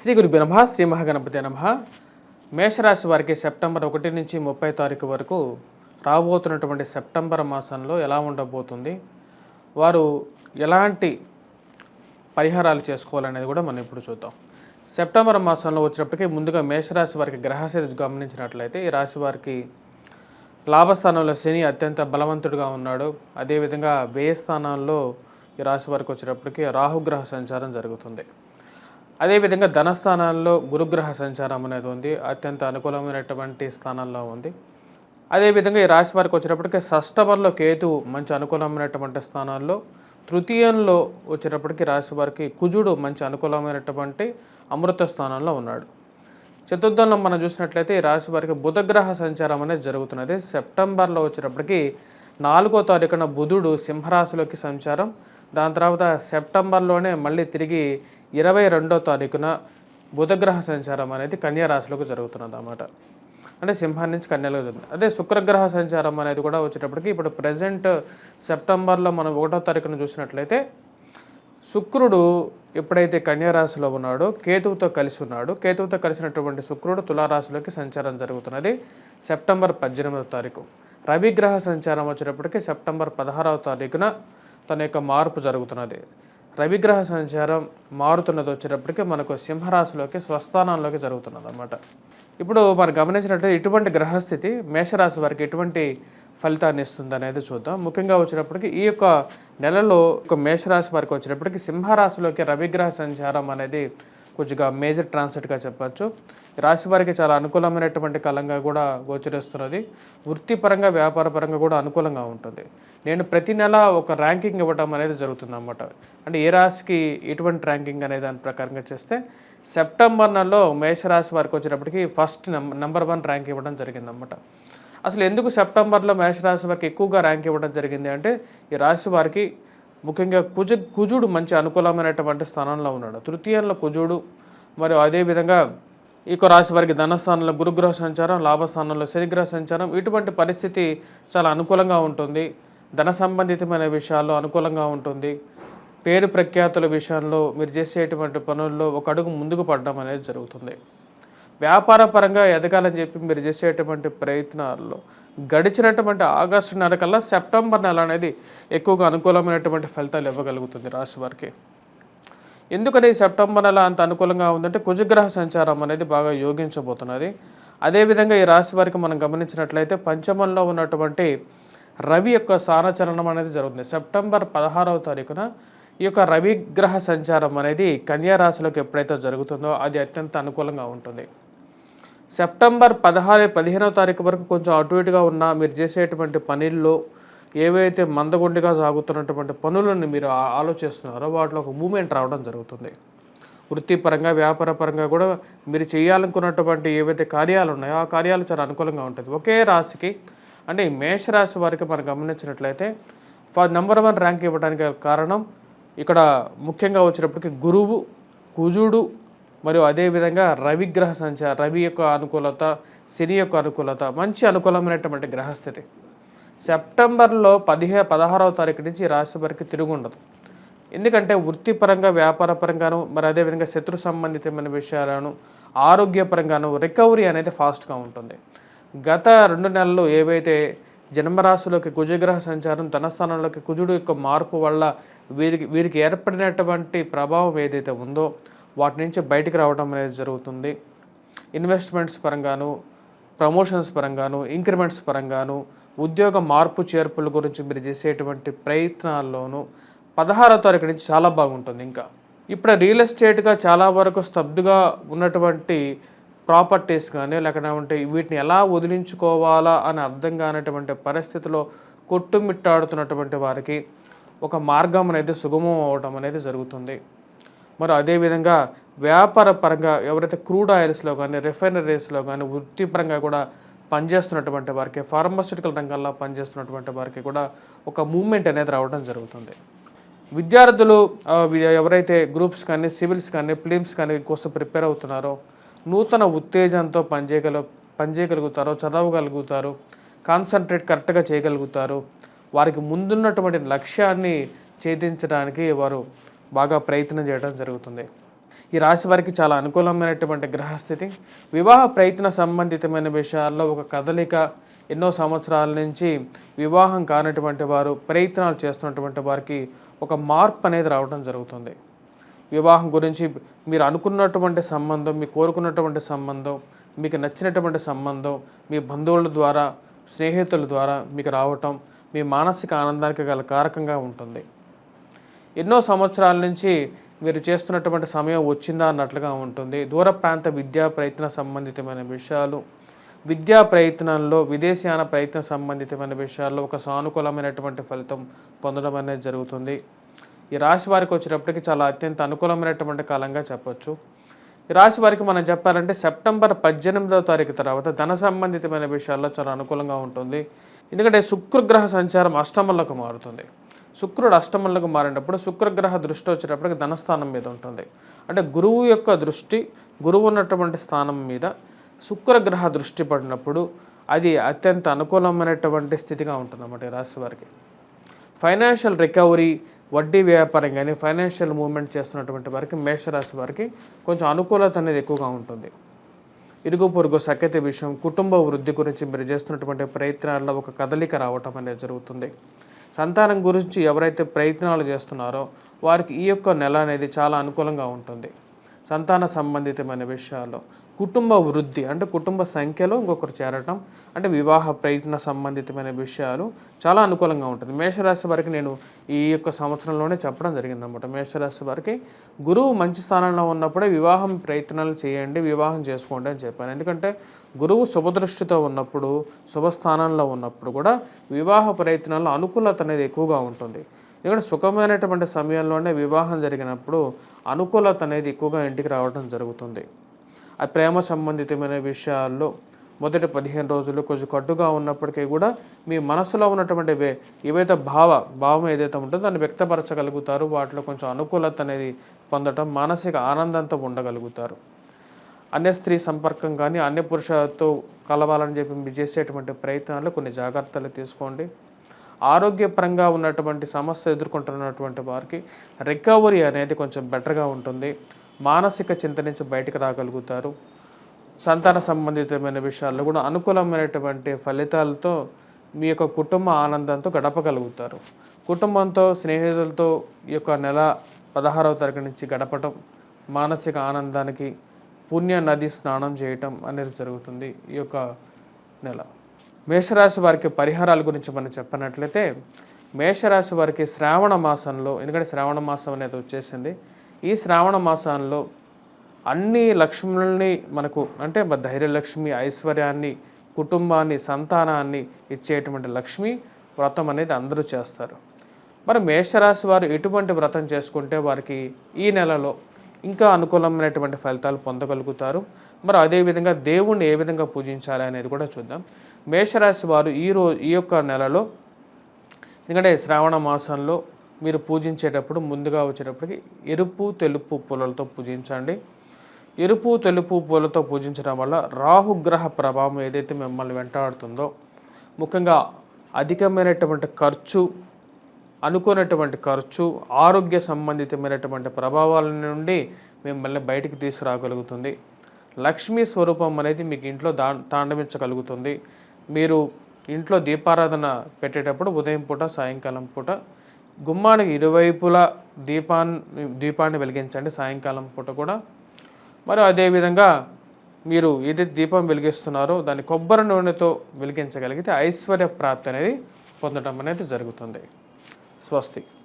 శ్రీ గురు నమ శ్రీ మహాగణపతి నమ. మేషరాశి వారికి సెప్టెంబర్ ఒకటి నుంచి ముప్పై తారీఖు వరకు రాబోతున్నటువంటి సెప్టెంబర్ మాసంలో ఎలా ఉండబోతుంది వారు ఎలాంటి పరిహారాలు చేసుకోవాలనేది కూడా మనం ఇప్పుడు చూద్దాం. సెప్టెంబర్ మాసంలో వచ్చినప్పటికీ ముందుగా మేషరాశి వారికి గ్రహస్థితి గమనించినట్లయితే ఈ రాశి వారికి లాభస్థానంలో శని అత్యంత బలవంతుడిగా ఉన్నాడు. అదేవిధంగా వ్యయ స్థానాల్లో ఈ రాశి వారికి వచ్చేటప్పటికి రాహుగ్రహ సంచారం జరుగుతుంది. అదేవిధంగా ధనస్థానాల్లో గురుగ్రహ సంచారం అనేది ఉంది అత్యంత అనుకూలమైనటువంటి స్థానంలో ఉంది. అదేవిధంగా ఈ రాశి వారికి వచ్చేటప్పటికి షష్టమంలో కేతు మంచి అనుకూలమైనటువంటి స్థానాల్లో తృతీయంలో వచ్చేటప్పటికి రాశి వారికి కుజుడు మంచి అనుకూలమైనటువంటి అమృత స్థానంలో ఉన్నాడు. చతుర్థంలో మనం చూసినట్లయితే ఈ రాశి వారికి బుధగ్రహ సంచారం అనేది జరుగుతున్నది. సెప్టెంబర్లో వచ్చేటప్పటికి నాలుగో తారీఖున బుధుడు సింహరాశిలోకి సంచారం. దాని తర్వాత సెప్టెంబర్లోనే మళ్ళీ తిరిగి ఇరవై రెండో తారీఖున బుధగ్రహ సంచారం అనేది కన్యారాశిలోకి జరుగుతున్నది అన్నమాట. అంటే సింహాన్ని నుంచి కన్యలో జరుగుతుంది. అదే శుక్రగ్రహ సంచారం అనేది కూడా వచ్చేటప్పటికి ఇప్పుడు ప్రజెంట్ సెప్టెంబర్లో మనం ఒకటో తారీఖున చూసినట్లయితే శుక్రుడు ఎప్పుడైతే కన్యారాశిలో ఉన్నాడో కేతువుతో కలిసి ఉన్నాడు. కేతువుతో కలిసినటువంటి శుక్రుడు తులారాశిలోకి సంచారం జరుగుతున్నది సెప్టెంబర్ పద్దెనిమిదవ తారీఖు. రవిగ్రహ సంచారం వచ్చేటప్పటికి సెప్టెంబర్ పదహారవ తారీఖున తన యొక్క మార్పు జరుగుతున్నది. రవిగ్రహ సంచారం మారుతున్నది వచ్చేటప్పటికి మనకు సింహరాశిలోకి స్వస్థానంలోకి జరుగుతున్నది అన్నమాట ఇప్పుడు మనం గమనించినట్లయితే ఇటువంటి గ్రహస్థితి మేషరాశి వారికి ఎటువంటి ఫలితాన్ని ఇస్తుంది అనేది చూద్దాం. ముఖ్యంగా వచ్చేటప్పటికి ఈ యొక్క నెలలో ఒక మేషరాశి వారికి వచ్చేటప్పటికి సింహరాశిలోకి రవిగ్రహ సంచారం అనేది కొద్దిగా మేజర్ ట్రాన్సిట్గా చెప్పచ్చు. రాశి వారికి చాలా అనుకూలమైనటువంటి కాలంగా కూడా గోచరిస్తున్నది. వృత్తిపరంగా వ్యాపారపరంగా కూడా అనుకూలంగా ఉంటుంది. నేను ప్రతి నెల ఒక ర్యాంకింగ్ ఇవ్వడం అనేది జరుగుతుంది అన్నమాట అంటే ఏ రాశికి ఎటువంటి ర్యాంకింగ్ అనే దాని ప్రకారంగా చేస్తే సెప్టెంబర్ నెలలో మేషరాశి వారికి వచ్చేటప్పటికి ఫస్ట్ నెంబర్ వన్ ర్యాంక్ ఇవ్వడం జరిగిందన్నమాట. అసలు ఎందుకు సెప్టెంబర్లో మేషరాశి వారికి ఎక్కువగా ర్యాంక్ ఇవ్వడం జరిగింది అంటే ఈ రాశి వారికి ముఖ్యంగా కుజ కుజుడు మంచి అనుకూలమైనటువంటి స్థానంలో ఉన్నాడు. తృతీయంలో కుజుడు మరియు అదేవిధంగా ఈ రాశి వారికి ధనస్థానంలో గురుగ్రహ సంచారం లాభస్థానంలో శనిగ్రహ సంచారం ఇటువంటి పరిస్థితి చాలా అనుకూలంగా ఉంటుంది. ధన సంబంధితమైన విషయాల్లో అనుకూలంగా ఉంటుంది. పేరు ప్రఖ్యాతుల విషయంలో మీరు చేసేటువంటి పనుల్లో ఒక అడుగు ముందుకు పడడం అనేది జరుగుతుంది. వ్యాపార పరంగా ఎదగాలని చెప్పి మీరు చేసేటువంటి ప్రయత్నాల్లో గడిచినటువంటి ఆగస్టు నెల కల్లా సెప్టెంబర్ నెల అనేది ఎక్కువగా అనుకూలమైనటువంటి ఫలితాలు ఇవ్వగలుగుతుంది రాశి వారికి. ఎందుకని సెప్టెంబర్ నెల అంత అనుకూలంగా ఉందంటే కుజగ్రహ సంచారం అనేది బాగా యోగించబోతున్నది. అదేవిధంగా ఈ రాశి వారికి మనం గమనించినట్లయితే పంచమంలో ఉన్నటువంటి రవి యొక్క స్థానచలనం అనేది జరుగుతుంది. సెప్టెంబర్ పదహారవ తారీఖున ఈ యొక్క రవి గ్రహ సంచారం అనేది కన్యా రాశిలోకి ఎప్పుడైతే జరుగుతుందో అది అత్యంత అనుకూలంగా ఉంటుంది. సెప్టెంబర్ పదహారు పదిహేనవ తారీఖు వరకు కొంచెం అటు ఇటుగా ఉన్న మీరు చేసేటువంటి పనుల్లో ఏవైతే మందగుండిగా సాగుతున్నటువంటి పనులను మీరు ఆలోచిస్తున్నారో వాటిలో ఒక మూమెంట్ రావడం జరుగుతుంది. వృత్తిపరంగా వ్యాపారపరంగా కూడా మీరు చేయాలనుకున్నటువంటి ఏవైతే కార్యాలు ఉన్నాయో ఆ కార్యాలు చాలా అనుకూలంగా ఉంటుంది. ఒకే రాశికి అంటే ఈ మేషరాశి వారికి మనం గమనించినట్లయితే ఫర్ నెంబర్ వన్ ర్యాంక్ ఇవ్వడానికి కారణం ఇక్కడ ముఖ్యంగా వచ్చినప్పటికీ గురువు కుజుడు మరియు అదేవిధంగా రవిగ్రహ సంచార రవి యొక్క అనుకూలత శని యొక్క అనుకూలత మంచి అనుకూలమైనటువంటి గ్రహస్థితి. సెప్టెంబర్లో పదిహే పదహారవ తారీఖు నుంచి రాశి వారికి తిరుగుండదు. ఎందుకంటే వృత్తిపరంగా వ్యాపారపరంగాను మరి అదేవిధంగా శత్రు సంబంధితమైన విషయాలను ఆరోగ్యపరంగాను రికవరీ అనేది ఫాస్ట్గా ఉంటుంది. గత రెండు నెలలు ఏవైతే జన్మరాశిలోకి కుజగ్రహ సంచారం ధనస్థానంలోకి కుజుడు యొక్క మార్పు వల్ల వీరికి వీరికి ఏర్పడినటువంటి ప్రభావం ఏదైతే ఉందో వాటి నుంచి బయటికి రావడం అనేది జరుగుతుంది. ఇన్వెస్ట్మెంట్స్ పరంగాను ప్రమోషన్స్ పరంగాను ఇంక్రిమెంట్స్ పరంగాను ఉద్యోగ మార్పు చేర్పుల గురించి మీరు చేసేటువంటి ప్రయత్నాల్లోనూ పదహారో తారీఖు నుంచి చాలా బాగుంటుంది ఇంకా. ఇప్పుడు రియల్ ఎస్టేట్గా చాలా వరకు స్తబ్దుగా ఉన్నటువంటి ప్రాపర్టీస్ కానీ లేకపోతే వీటిని ఎలా వదిలించుకోవాలా అని అర్థం కానటువంటి పరిస్థితిలో కొట్టుమిట్టాడుతున్నటువంటి వారికి ఒక మార్గం అనేది సుగమం అవడం అనేది జరుగుతుంది. మరి అదేవిధంగా వ్యాపార పరంగా ఎవరైతే క్రూడ్ ఆయిల్స్లో కానీ రిఫైనరీస్లో కానీ వృత్తిపరంగా కూడా పనిచేస్తున్నటువంటి వారికి ఫార్మాస్యూటికల్ రంగంలో పనిచేస్తున్నటువంటి వారికి కూడా ఒక మూమెంట్ అనేది రావడం జరుగుతుంది. విద్యార్థులు ఎవరైతే గ్రూప్స్ కానీ సివిల్స్ కానీ ఫిలిమ్స్ కానీ కోసం ప్రిపేర్ అవుతున్నారో నూతన ఉత్తేజంతో పనిచేయగల పనిచేయగలుగుతారో చదవగలుగుతారు కాన్సన్ట్రేట్ కరెక్ట్గా చేయగలుగుతారు. వారికి ముందున్నటువంటి లక్ష్యాన్ని ఛేదించడానికి వారు బాగా ప్రయత్నం చేయడం జరుగుతుంది. ఈ రాశి వారికి చాలా అనుకూలమైనటువంటి గ్రహస్థితి. వివాహ ప్రయత్న సంబంధితమైన విషయాల్లో ఒక కదలిక ఎన్నో సంవత్సరాల నుంచి వివాహం కానటువంటి వారు ప్రయత్నాలు చేస్తున్నటువంటి వారికి ఒక మార్పు అనేది రావడం జరుగుతుంది. వివాహం గురించి మీరు అనుకున్నటువంటి సంబంధం మీరు కోరుకున్నటువంటి సంబంధం మీకు నచ్చినటువంటి సంబంధం మీ బంధువుల ద్వారా స్నేహితుల ద్వారా మీకు రావటం మీ మానసిక ఆనందానికి గల కారకంగా ఉంటుంది. ఎన్నో సంవత్సరాల నుంచి మీరు చేస్తున్నటువంటి సమయం వచ్చిందా అన్నట్లుగా ఉంటుంది. దూర ప్రాంత విద్యా ప్రయత్న సంబంధితమైన విషయాలు విద్యా ప్రయత్నంలో విదేశీయాన ప్రయత్న సంబంధితమైన విషయాల్లో ఒక సానుకూలమైనటువంటి ఫలితం పొందడం అనేది జరుగుతుంది. ఈ రాశి వారికి వచ్చేటప్పటికి చాలా అత్యంత అనుకూలమైనటువంటి కాలంగా చెప్పొచ్చు. ఈ రాశి వారికి మనం చెప్పాలంటే సెప్టెంబర్ పద్దెనిమిదవ తారీఖు తర్వాత ధన సంబంధితమైన విషయాల్లో చాలా అనుకూలంగా ఉంటుంది. ఎందుకంటే శుక్రగ్రహ సంచారం అష్టమంలోకి మారుతుంది. శుక్రుడు అష్టమంలోకి మారినప్పుడు శుక్రగ్రహ దృష్టి వచ్చేటప్పటికి ధనస్థానం మీద ఉంటుంది. అంటే గురువు యొక్క దృష్టి గురువు ఉన్నటువంటి స్థానం మీద శుక్రగ్రహ దృష్టి పడినప్పుడు అది అత్యంత అనుకూలమైనటువంటి స్థితిగా ఉంటుంది అన్నమాట ఈ రాశి వారికి. ఫైనాన్షియల్ రికవరీ వడ్డీ వ్యాపారం కానీ ఫైనాన్షియల్ మూవ్మెంట్ చేస్తున్నటువంటి వారికి మేషరాశి వారికి కొంచెం అనుకూలత అనేది ఎక్కువగా ఉంటుంది. ఇరుగు పొరుగు సఖ్యత విషయం కుటుంబ వృద్ధి గురించి మీరు చేస్తున్నటువంటి ప్రయత్నాల్లో ఒక కదలిక రావటం అనేది జరుగుతుంది. సంతానం గురించి ఎవరైతే ప్రయత్నాలు చేస్తున్నారో వారికి ఈ యొక్క నెల అనేది చాలా అనుకూలంగా ఉంటుంది. సంతాన సంబంధితమైన విషయాల్లో కుటుంబ వృద్ధి అంటే కుటుంబ సంఖ్యలో ఇంకొకరు చేరటం అంటే వివాహ ప్రయత్న సంబంధితమైన విషయాలు చాలా అనుకూలంగా ఉంటుంది. మేషరాశి వారికి నేను ఈ యొక్క సంవత్సరంలోనే చెప్పడం జరిగిందన్నమాట మేషరాశి వారికి గురువు మంచి స్థానంలో ఉన్నప్పుడే వివాహం ప్రయత్నాలు చేయండి వివాహం చేసుకోండి అని చెప్పాను. ఎందుకంటే గురువు శుభదృష్టితో ఉన్నప్పుడు శుభస్థానంలో ఉన్నప్పుడు కూడా వివాహ ప్రయత్నాల్లో అనుకూలత అనేది ఎక్కువగా ఉంటుంది. ఎందుకంటే సుఖమైనటువంటి సమయంలోనే వివాహం జరిగినప్పుడు అనుకూలత అనేది ఎక్కువగా ఇంటికి రావడం జరుగుతుంది. ఆ ప్రేమ సంబంధితమైన విషయాల్లో మొదటి పదిహేను రోజులు కొంచెం కట్టుగా ఉన్నప్పటికీ కూడా మీ మనసులో ఉన్నటువంటి వే- ఏవైతే భావ భావం ఏదైతే ఉంటుందో దాన్ని వ్యక్తపరచగలుగుతారు. వాటిలో కొంచెం అనుకూలత అనేది పొందటం మానసిక ఆనందంతో ఉండగలుగుతారు. అన్య స్త్రీ సంపర్కం కానీ అన్య పురుషులతో కలవాలని చెప్పి మీరు చేసేటువంటి ప్రయత్నాలు కొన్ని జాగ్రత్తలు తీసుకోండి. ఆరోగ్యపరంగా ఉన్నటువంటి సమస్య ఎదుర్కొంటున్నటువంటి వారికి రికవరీ అనేది కొంచెం బెటర్గా ఉంటుంది. మానసిక చింత నుంచి బయటకు రాగలుగుతారు. సంతాన సంబంధితమైన విషయాల్లో కూడా అనుకూలమైనటువంటి ఫలితాలతో మీ యొక్క కుటుంబ ఆనందంతో గడపగలుగుతారు. కుటుంబంతో స్నేహితులతో ఈ యొక్క నెల పదహారవ తారీఖు నుంచి గడపటం మానసిక ఆనందానికి పుణ్య నది స్నానం చేయటం అనేది జరుగుతుంది ఈ యొక్క నెల. మేషరాశి వారికి పరిహారాల గురించి మనం చెప్పినట్లయితే మేషరాశి వారికి శ్రావణ మాసంలో ఎందుకంటే శ్రావణ మాసం అనేది వచ్చేసింది ఈ శ్రావణ మాసంలో అన్ని లక్ష్ములని మనకు అంటే ధైర్యలక్ష్మి ఐశ్వర్యాన్ని కుటుంబాన్ని సంతానాన్ని ఇచ్చేటువంటి లక్ష్మి వ్రతం అనేది అందరూ చేస్తారు. మరి మేషరాశి వారు ఎటువంటి వ్రతం చేసుకుంటే వారికి ఈ నెలలో ఇంకా అనుకూలమైనటువంటి ఫలితాలు పొందగలుగుతారు. మరి అదేవిధంగా దేవుణ్ణి ఏ విధంగా పూజించాలి అనేది కూడా చూద్దాం. మేషరాశి వారు ఈ రో ఈ యొక్క నెలలో ఎందుకంటే శ్రావణ మాసంలో మీరు పూజించేటప్పుడు ముందుగా వచ్చేటప్పటికి ఎరుపు తెలుపు పూలలతో పూజించండి. ఎరుపు తెలుపు పూలతో పూజించడం వల్ల రాహుగ్రహ ప్రభావం ఏదైతే మిమ్మల్ని వెంటాడుతుందో ముఖ్యంగా అధికమైనటువంటి ఖర్చు అనుకున్నటువంటి ఖర్చు ఆరోగ్య సంబంధితమైనటువంటి ప్రభావాల నుండి మిమ్మల్ని బయటికి తీసుకురాగలుగుతుంది. లక్ష్మీ స్వరూపం అనేది మీకు ఇంట్లో దా తాండవించగలుగుతుంది. మీరు ఇంట్లో దీపారాధన పెట్టేటప్పుడు ఉదయం పూట సాయంకాలం పూట గుమ్మానికి ఇరువైపులా దీపాన్ని దీపాన్ని వెలిగించండి సాయంకాలం పూట కూడా. మరియు అదేవిధంగా మీరు ఏదైతే దీపం వెలిగిస్తున్నారో దాన్ని కొబ్బరి నూనెతో వెలిగించగలిగితే ఐశ్వర్య ప్రాప్తి అనేది పొందడం అనేది జరుగుతుంది. స్వస్తి.